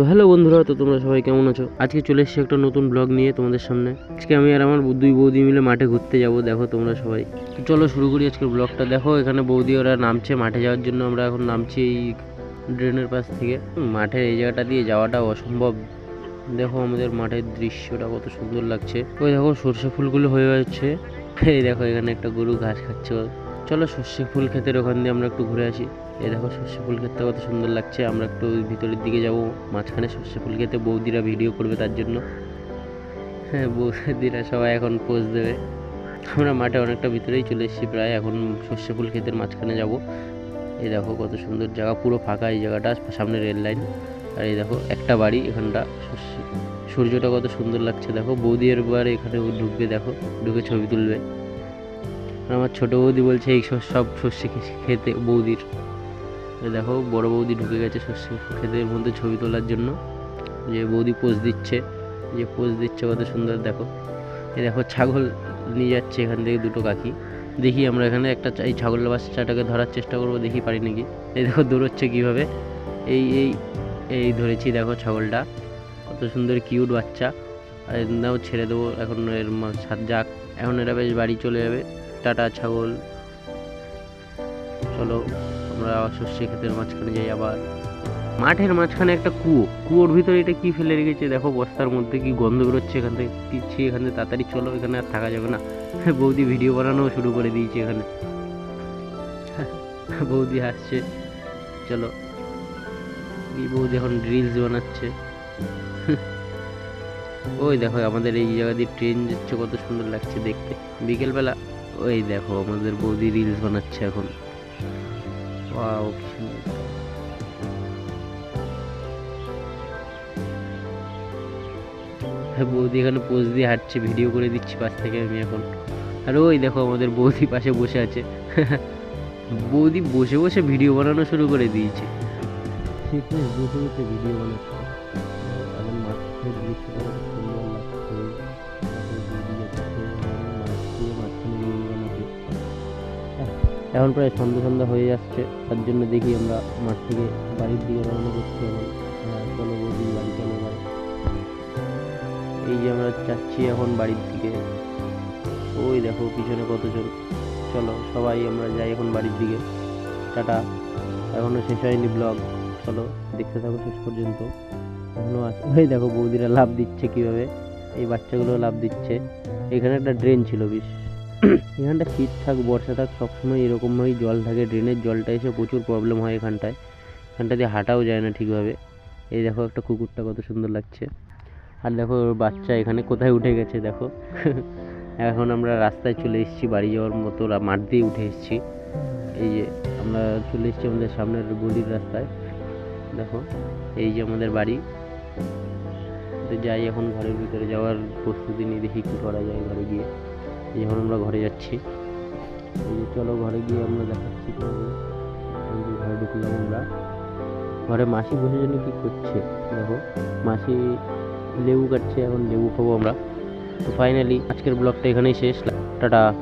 তো হ্যালো বন্ধুরা, তো তোমরা সবাই কেমন আছো? আজকে চলে এসেছি একটা নতুন ব্লগ নিয়ে তোমাদের সামনে। আজকে আমি আর আমার দুই বৌদি মিলে মাঠে ঘুরতে যাব, দেখো তোমরা সবাই। তো চলো শুরু করি আজকের ব্লগটা দেখো, এখানে বৌদি ওরা নামছে মাঠে যাওয়ার জন্য। আমরা এখন নামছি এই ড্রেনের পাশ থেকে। মাঠের এই জায়গাটা দিয়ে যাওয়াটা অসম্ভব। দেখো আমাদের মাঠের দৃশ্যটা কত সুন্দর লাগছে। ওই দেখো, সর্ষে ফুলগুলো হয়ে যাচ্ছে। এই দেখো, এখানে একটা গরু ঘাস খাচ্ছে। চলো সর্ষে ফুল ক্ষেতের ওখান দিয়ে আমরা একটু ঘুরে আসি। এই দেখো সর্ষে ফুল ক্ষেতটা কত সুন্দর লাগছে। আমরা একটু ভিতরের দিকে যাব, মাঝখানে সর্ষে ফুল খেতে বৌদিরা ভিডিও করবে তার জন্য। হ্যাঁ বৌদিরা সবাই এখন পোজ দেবে। আমরা মাঠে অনেকটা ভিতরেই চলে এসেছি প্রায়, এখন সর্ষে ফুল ক্ষেতের মাঝখানে যাব। এই দেখো কত সুন্দর জায়গা, পুরো ফাঁকা এই জায়গাটা, সামনে রেল লাইন। আর এই দেখো একটা বাড়ি, এখানটা সূর্যটা কত সুন্দর লাগছে। দেখো বৌদি এবার এখানে ঢুকবে, দেখো, ঢুকে ছবি তুলবে। আমার ছোট বৌদি বলছে, এই সব- সর্ষে খেতে, বৌদির। দেখো, বড় বৌদি ঢুকে গেছে সর্ষে ক্ষেতের মধ্যে ছবি তোলার জন্য। যে বৌদি পোজ দিচ্ছে, যে পোজ দিচ্ছে কত সুন্দর, দেখো। এই দেখো, ছাগল নিয়ে যাচ্ছে এখান থেকে দুটো কাকি। দেখি আমরা এখানে একটা এই ছাগলের বাচ্চাটাকে ধরার চেষ্টা করব, দেখি পারি নাকি। এই দেখো, দৌড়চ্ছে কীভাবে। এই এই এই ধরেছি দেখো ছাগলটা। কত সুন্দর, কিউট বাচ্চা। আর নাও ছেড়ে দেবো, এখন এর সাত যাক। এখন এরা বেশ বাড়ি চলে যাবে। টাটা ছাগল। চলো। আমরা সর্ষে ক্ষেতের মাঝখানে যাই, আবার মাঠের মাঝখানে একটা কুয়ো। কুয়োর ভিতরে এটা কি ফেলে রেখেছে? দেখো বস্তার মধ্যে কি গন্ধ বেরোচ্ছে এখান থেকে। দিচ্ছি এখান থেকে তাড়াতাড়ি চলো, এখানে আর থাকা যাবে না। বৌদি ভিডিও বানানো শুরু করে দিয়েছে এখানে। বৌদি হাসছে চলো। বৌদি এখন রিলস বানাচ্ছে। ওই দেখো, আমাদের এই জায়গা দিয়ে ট্রেন যাচ্ছে, কত সুন্দর লাগছে দেখতে। বিকেলবেলা, ওই দেখো, আমাদের বৌদি রিলস বানাচ্ছে এখন। বৌদি এখানে পোজ দিয়ে হাঁটছে ভিডিও করে দিচ্ছি পাশ থেকে আমি এখন। আর ওই দেখো আমাদের বৌদি পাশে বসে আছে। বৌদি বসে বসে ভিডিও বানানো শুরু করে দিয়েছে। বসে বসে ভিডিও বানাচ্ছে? এখন প্রায় সন্ধ্যা সন্ধ্যা হয়ে যাচ্ছে, তার জন্য দেখি আমরা মাঠ থেকে বাড়ির দিকে রওনা করছি হ্যাঁ চলো বৌদি বাড়ি চলো এবার এই যে আমরা যাচ্ছি এখন বাড়ির দিকে। ওই দেখো পিছনে কতজন চলো সবাই আমরা যাই এখন বাড়ির দিকে। টাটা। এখনও শেষ হয়নি ব্লগ চলো দেখতে থাকো শেষ পর্যন্ত। এখনও আছে। ওই দেখো বৌদিরা লাভ দিচ্ছে কীভাবে। এই বাচ্চাগুলো লাভ দিচ্ছে। এখানে একটা ড্রেন ছিল, বেশ। এখানটা শীত থাক বর্ষা থাক, সবসময় এরকমভাবেই জল থাকে ড্রেনের জলটা এসে প্রচুর প্রবলেম হয় এখানটায়। এখানটা দিয়ে হাঁটাও যায় না ঠিকভাবে। এই দেখো একটা কুকুরটা কত সুন্দর লাগছে। আর দেখো ওর বাচ্চা এখানে কোথায় উঠে গেছে, দেখো। এখন আমরা রাস্তায় চলে এসেছি, বাড়ি যাওয়ার মতো মাঠ দিয়ে উঠে এসেছি। এই যে আমরা চলে এসেছি আমাদের সামনের গলির রাস্তায়। দেখো, এই যে আমাদের বাড়ি। তো যাই এখন ঘরের ভিতরে যাওয়ার প্রস্তুতি নিয়ে দেখি কী করা যায় ঘরে গিয়ে। যখন আমরা ঘরে যাচ্ছি। চলো ঘরে গিয়ে আমরা দেখাচ্ছি ঘরে ঢুকলাম আমরা। ঘরে মাসি বসে জন্য কি করছে? দেখো, মাসি লেবু কাটছে, এখন লেবু খাব আমরা। তো ফাইনালি আজকের ব্লগটা এখানেই শেষ। টাটা।